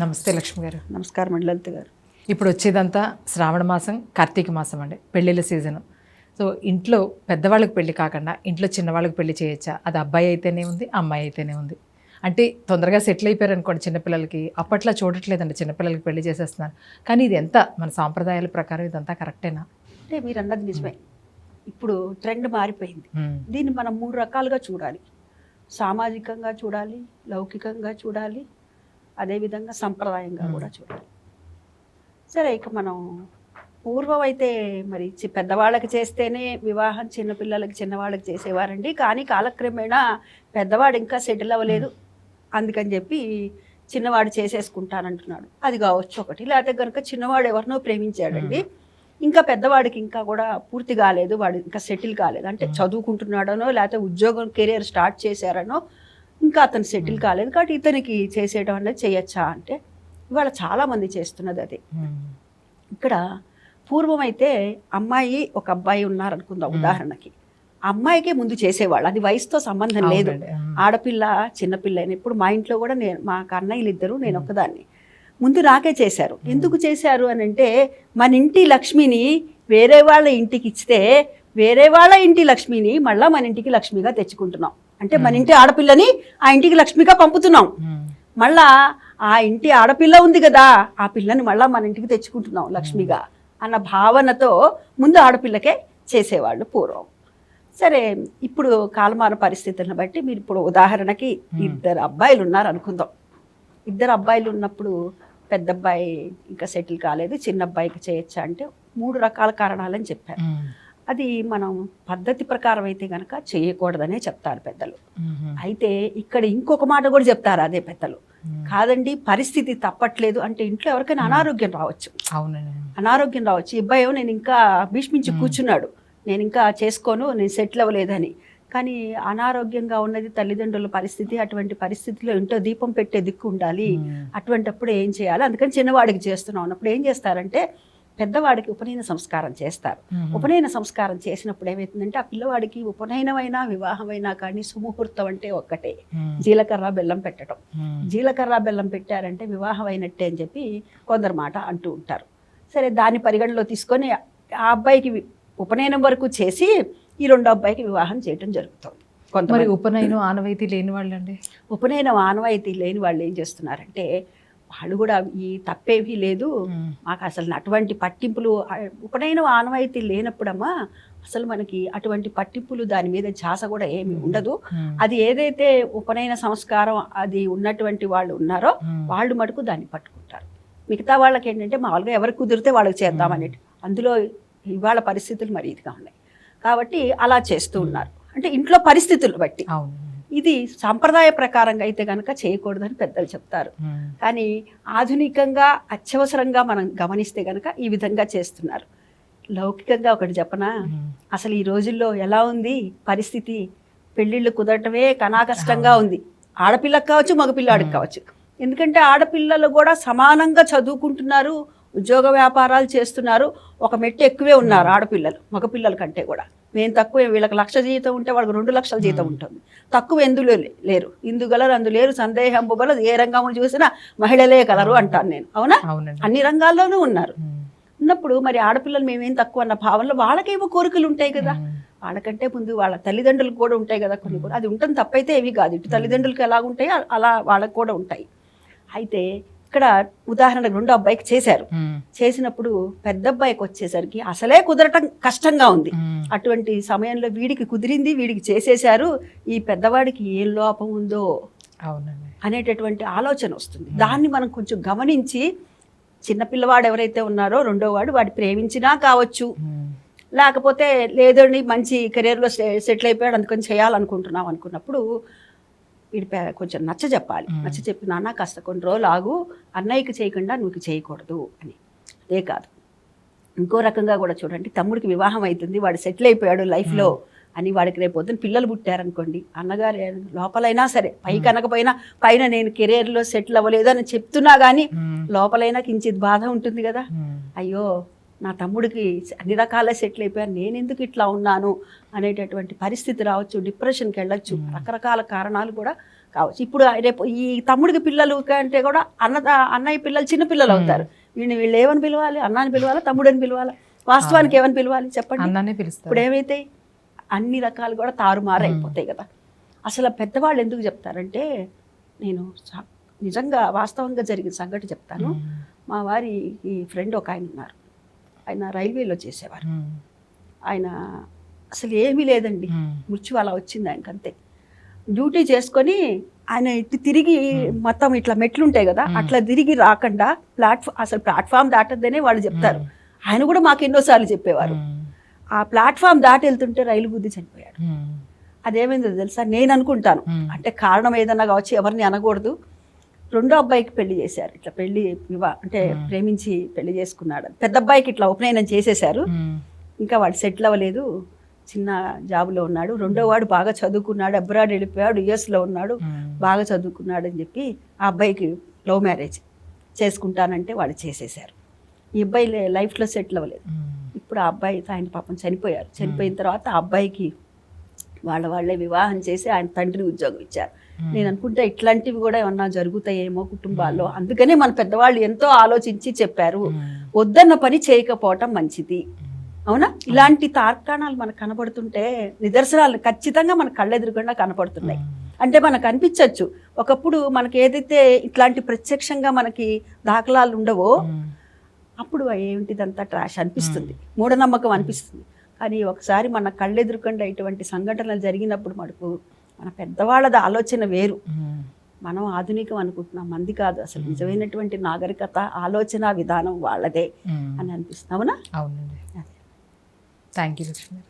నమస్తే లక్ష్మి గారు. నమస్కారం అండి లలిత గారు. ఇప్పుడు వచ్చేదంతా శ్రావణ మాసం కార్తీక మాసం అండి పెళ్ళిళ్ళ సీజన్ సో ఇంట్లో పెద్దవాళ్ళకి పెళ్ళి కాకుండా ఇంట్లో చిన్నవాళ్ళకి పెళ్ళి చేయొచ్చా? అది అబ్బాయి అయితేనే ఉంది అమ్మాయి అయితేనే ఉంది. అంటే తొందరగా సెటిల్ అయిపోయారు అనుకోండి చిన్నపిల్లలకి అప్పట్లో చూడట్లేదండి చిన్నపిల్లలకి పెళ్ళి చేసేస్తున్నారు. కానీ ఇది ఎంత? మన సాంప్రదాయాల ప్రకారం ఇదంతా కరెక్టేనా? అంటే మీరు అన్నది నిజమే. ఇప్పుడు ట్రెండ్ మారిపోయింది. దీన్ని మనం మూడు రకాలుగా చూడాలి. సామాజికంగా చూడాలి లౌకికంగా చూడాలి అదేవిధంగా సంప్రదాయంగా. కూడా చూడాలి. సరే ఇక మనం పూర్వం అయితే మరి పెద్దవాళ్ళకి చేస్తేనే వివాహం చిన్నపిల్లలకి చిన్నవాళ్ళకి చేసేవారండి. కానీ కాలక్రమేణా పెద్దవాడు ఇంకా సెటిల్ అవ్వలేదు. అందుకని చెప్పి చిన్నవాడు చేసేసుకుంటానంటున్నాడు. అది కావచ్చు ఒకటి. లేకపోతే కనుక చిన్నవాడు ఎవరినో ప్రేమించాడండి. ఇంకా పెద్దవాడికి ఇంకా కూడా పూర్తి కాలేదు. వాడు ఇంకా సెటిల్ కాలేదు. అంటే. చదువుకుంటున్నాడనో లేకపోతే ఉద్యోగం కెరియర్ స్టార్ట్ చేశారనో ఇంకా అతను సెటిల్. కాలేదు కాబట్టి ఇతనికి చేసేయడం అనేది చేయొచ్చా అంటే ఇవాళ చాలా మంది చేస్తున్నది అదే. ఇక్కడ పూర్వం అయితే అమ్మాయి ఒక అబ్బాయి ఉన్నారనుకుందాం. ఉదాహరణకి అమ్మాయికే ముందు చేసేవాళ్ళు అది వయసుతో సంబంధం లేదు. ఆడపిల్ల చిన్నపిల్ల అయినా ఇప్పుడు మా ఇంట్లో కూడా నేను మా అన్నయ్యలు ఇద్దరు నేను మ్మ్. ఒక్కదాన్ని ముందు నాకే చేశారు ఎందుకు చేశారు అని అంటే మన ఇంటి లక్ష్మిని వేరే వాళ్ళ ఇంటికి ఇస్తే వేరే వాళ్ళ ఇంటి లక్ష్మిని మళ్ళా మన ఇంటికి లక్ష్మిగా తెచ్చుకుంటున్నాం అంటే మన. ఇంటి ఆడపిల్లని ఆ ఇంటికి లక్ష్మిగా పంపుతున్నాం. మళ్ళా ఆ ఇంటి ఆడపిల్ల ఉంది కదా ఆ పిల్లని మళ్ళా మన ఇంటికి తెచ్చుకుంటున్నాం లక్ష్మిగా అన్న భావనతో ముందు ఆడపిల్లకే చేసేవాళ్ళు పూర్వం సరే ఇప్పుడు కాలమాన పరిస్థితులను బట్టి మీరు ఇప్పుడు ఉదాహరణకి. ఇద్దరు అబ్బాయిలు ఉన్నారు అనుకుందాం ఇద్దరు అబ్బాయిలు ఉన్నప్పుడు పెద్ద అబ్బాయి ఇంకా సెటిల్ కాలేదు చిన్న అబ్బాయికి చేయొచ్చా అంటే మూడు రకాల కారణాలని చెప్పారు. అది మనం పద్ధతి ప్రకారం అయితే గనక చేయకూడదనే చెప్తారు పెద్దలు. అయితే ఇక్కడ ఇంకొక మాట కూడా చెప్తారు అదే పెద్దలు. కాదండి పరిస్థితి తప్పట్లేదు అంటే ఇంట్లో ఎవరికైనా. అనారోగ్యం రావచ్చు అనారోగ్యం రావచ్చు ఏమో నేను ఇంకా భీష్మించి. కూర్చున్నాడు నేను ఇంకా చేసుకోను నేను సెటిల్ అవ్వలేదని కానీ అనారోగ్యంగా ఉన్నది తల్లిదండ్రుల పరిస్థితి అటువంటి పరిస్థితిలో ఇంట్లో దీపం పెట్టే దిక్కు ఉండాలి. అటువంటప్పుడు ఏం చేయాలి అందుకని చిన్నవాడికి చేస్తున్నాం అన్నప్పుడు ఏం చేస్తారంటే పెద్దవాడికి ఉపనయన సంస్కారం చేస్తారు. ఉపనయన సంస్కారం చేసినప్పుడు ఏమవుతుందంటే ఆ పిల్లవాడికి ఉపనయనమైనా వివాహమైనా కానీ సుముహూర్తం అంటే ఒక్కటే. జీలకర్ర బెల్లం పెట్టడం. జీలకర్ర బెల్లం పెట్టారంటే వివాహం అయినట్టే అని చెప్పి కొందరు మాట అంటూ ఉంటారు సరే దాన్ని పరిగణలో తీసుకొని ఆ అబ్బాయికి ఉపనయనం వరకు చేసి ఈ రెండో అబ్బాయికి వివాహం చేయటం జరుగుతుంది కొంతమంది ఉపనయనం ఆనవాయితీ లేని వాళ్ళండి ఉపనయనం ఆనవాయితీ లేని వాళ్ళు ఏం చేస్తున్నారంటే వాళ్ళు కూడా ఈ తప్పేమీ లేదు. మాకు అసలు అటువంటి పట్టింపులు ఉపనయనం ఆనవాయితీ లేనప్పుడమ్మా అసలు మనకి అటువంటి పట్టింపులు దాని మీద ఛాస కూడా ఏమి ఉండదు. అది ఏదైతే ఉపనయన సంస్కారం అది ఉన్నటువంటి వాళ్ళు ఉన్నారో. వాళ్ళు మటుకు దాన్ని పట్టుకుంటారు. మిగతా వాళ్ళకి ఏంటంటే మామూలుగా ఎవరు కుదిరితే వాళ్ళకి చేద్దామని అందులో ఇవాళ పరిస్థితులు మరి ఇదిగా ఉన్నాయి. కాబట్టి అలా చేస్తూ ఉన్నారు. అంటే ఇంట్లో పరిస్థితులు బట్టి. అవును. ఇది సాంప్రదాయ ప్రకారంగా అయితే కనుక చేయకూడదని పెద్దలు చెప్తారు. కానీ ఆధునికంగా అత్యవసరంగా మనం గమనిస్తే కనుక ఈ విధంగా చేస్తున్నారు. లౌకికంగా ఒకటి చెప్పనా. అసలు ఈ రోజుల్లో ఎలా ఉంది? పరిస్థితి? పెళ్ళిళ్ళు కుదరటమే కనాకష్టంగా ఉంది. ఆడపిల్లకు కావచ్చు మగపిల్లాడికి కావచ్చు. ఎందుకంటే ఆడపిల్లలు కూడా సమానంగా చదువుకుంటున్నారు ఉద్యోగ వ్యాపారాలు చేస్తున్నారు. ఒక మెట్టు ఎక్కువే ఉన్నారు ఆడపిల్లలు మగపిల్లల కంటే కూడా. మేము తక్కువ వీళ్ళకి లక్ష జీతం ఉంటే వాళ్ళకి రెండు లక్షల జీతం ఉంటుంది. తక్కువ ఎందులో లేరు. ఇందు గలరు అందు లేరు సందేహం బుబల ఏ రంగము చూసినా మహిళలే కలరు అంటాను నేను. అవునా? అన్ని రంగాల్లోనూ ఉన్నారు. ఉన్నప్పుడు మరి ఆడపిల్లలు మేమేం తక్కువ అన్న భావనలో వాళ్ళకేమో కోరికలు ఉంటాయి కదా. వాళ్ళకంటే ముందు వాళ్ళ తల్లిదండ్రులకు కూడా ఉంటాయి కదా కొన్ని కూడా అది ఉంటుంది తప్పైతే ఏవి కాదు. ఇటు తల్లిదండ్రులకు ఎలా ఉంటాయో అలా వాళ్ళకు కూడా ఉంటాయి. అయితే ఇక్కడ ఉదాహరణకు రెండో అబ్బాయికి చేశారు. చేసినప్పుడు పెద్ద అబ్బాయికి వచ్చేసరికి అసలే కుదరటం కష్టంగా ఉంది. అటువంటి సమయంలో వీడికి కుదిరింది వీడికి చేసేశారు. ఈ పెద్దవాడికి ఏం లోపం ఉందో అనేటటువంటి ఆలోచన వస్తుంది. దాన్ని మనం కొంచెం గమనించి చిన్నపిల్లవాడు ఎవరైతే ఉన్నారో రెండో వాడు వాడు ప్రేమించినా కావచ్చు. లేకపోతే లేదండి మంచి కెరీర్లో సెటిల్ అయిపోయాడు అందుకని చేయాలనుకుంటున్నాం అనుకున్నప్పుడు వీడి కొంచెం నచ్చ చెప్పాలి. నచ్చ చెప్పి నాన్న కాస్త కొన్ని రోజులు ఆగు. అన్నయ్యకి చేయకుండా నువ్వు చేయకూడదు. అని. అదే కాదు. ఇంకో రకంగా కూడా చూడండి తమ్ముడికి వివాహం అవుతుంది వాడు సెటిల్ అయిపోయాడు లైఫ్లో అని వాడికి రేపు పొద్దున్న పిల్లలు పుట్టారనుకోండి అన్నగారు లోపలైనా సరే పైకి అనకపోయినా పైన నేను కెరీర్లో సెటిల్ అవ్వలేదు అని చెప్తున్నా కానీ. లోపలైనా కించిత్ బాధ ఉంటుంది కదా. అయ్యో నా తమ్ముడికి అన్ని రకాల సెటిల్ అయిపోయాను. నేను ఎందుకు ఇట్లా ఉన్నాను అనేటటువంటి పరిస్థితి రావచ్చు డిప్రెషన్కి వెళ్ళొచ్చు రకరకాల కారణాలు కూడా కావచ్చు. ఇప్పుడు రేపు ఈ తమ్ముడికి పిల్లలు అంటే కూడా అన్న అన్నయ్య పిల్లలు చిన్న పిల్లలు అవుతారు. వీళ్ళని వీళ్ళు ఏమని పిలవాలి? అన్నాని పిలవాలా? తమ్ముడని పిలవాలా? వాస్తవానికి ఏమని పిలవాలి? చెప్పండి. ఇప్పుడు ఏమైతాయి? అన్ని రకాలు కూడా తారుమారు అయిపోతాయి కదా. అసలు పెద్దవాళ్ళు ఎందుకు చెప్తారంటే నేను నిజంగా వాస్తవంగా జరిగిన సంగతి చెప్తాను. మా వారి ఈ ఫ్రెండ్ ఒక ఆయన ఉన్నారు. ఆయన రైల్వేలో చేసేవారు. ఆయన అసలు ఏమీ లేదండి. మృత్యు అలా వచ్చింది ఆయనకి అంతే డ్యూటీ చేసుకొని ఆయన ఇటు తిరిగి మొత్తం ఇట్లా మెట్లు ఉంటాయి కదా అట్లా తిరిగి రాకుండా ప్లాట్ఫామ్ అసలు ప్లాట్ఫామ్ దాటద్దనే వాళ్ళు చెప్తారు. ఆయన కూడా మాకు ఎన్నోసార్లు చెప్పేవారు. ఆ ప్లాట్ఫామ్ దాటి వెళ్తుంటే రైలు గుద్ది చనిపోయాడు. అదేమైందో తెలుసా? నేను అనుకుంటాను. అంటే కారణం ఏదన్నా కావచ్చు ఎవరిని అనకూడదు. రెండో అబ్బాయికి పెళ్ళి చేశారు. ఇట్లా పెళ్ళి వివా అంటే ప్రేమించి పెళ్ళి చేసుకున్నాడు. పెద్ద అబ్బాయికి ఇట్లా ఉపనయనం చేసేశారు. ఉమ్. ఇంకా వాడు సెటిల్ అవ్వలేదు. చిన్న జాబులో ఉన్నాడు. రెండో వాడు బాగా చదువుకున్నాడు. అబ్రాడ్ వెళ్ళిపోయాడు. యుఎస్లో ఉన్నాడు. బాగా చదువుకున్నాడు అని చెప్పి ఆ అబ్బాయికి లవ్ మ్యారేజ్ చేసుకుంటానంటే వాళ్ళు చేసేశారు. ఈ అబ్బాయి లైఫ్లో సెటిల్ అవ్వలేదు. ఇప్పుడు ఆ అబ్బాయి ఆయన పాపం చనిపోయారు. చనిపోయిన తర్వాత ఆ అబ్బాయికి వాళ్ళ వాళ్ళే వివాహం చేసి ఆయన తండ్రిని ఉద్యోగం ఇచ్చారు. నేను అనుకుంటే ఇట్లాంటివి కూడా ఏమన్నా జరుగుతాయేమో కుటుంబాల్లో. అందుకనే మన పెద్దవాళ్ళు ఎంతో ఆలోచించి చెప్పారు. ఉమ్. వద్దన్న పని చేయకపోవటం మంచిది. అవునా? ఇలాంటి తార్కాణాలు మనకు కనబడుతుంటే నిదర్శనాలు ఖచ్చితంగా మన కళ్ళెదురుగుండా కనపడుతున్నాయి. అంటే మనకు అనిపించవచ్చు ఒకప్పుడు మనకి ఏదైతే ఇట్లాంటి ప్రత్యక్షంగా మనకి దాఖలాలు ఉండవో. అప్పుడు ఏమిటిదంతా ట్రాష్ అనిపిస్తుంది. మూఢనమ్మకం అనిపిస్తుంది. కానీ ఒకసారి మన కళ్ళెదురుకుండా ఇటువంటి సంఘటనలు జరిగినప్పుడు మనకు మన పెద్దవాళ్ళది ఆలోచన వేరు. మనం ఆధునికం అనుకుంటున్నాం. మంది కాదు. అసలు నిజమైనటువంటి నాగరికత ఆలోచన విధానం వాళ్ళదే. అని అనిపిస్తుంది. అవునా? అవునండి. Thank you Lakshmi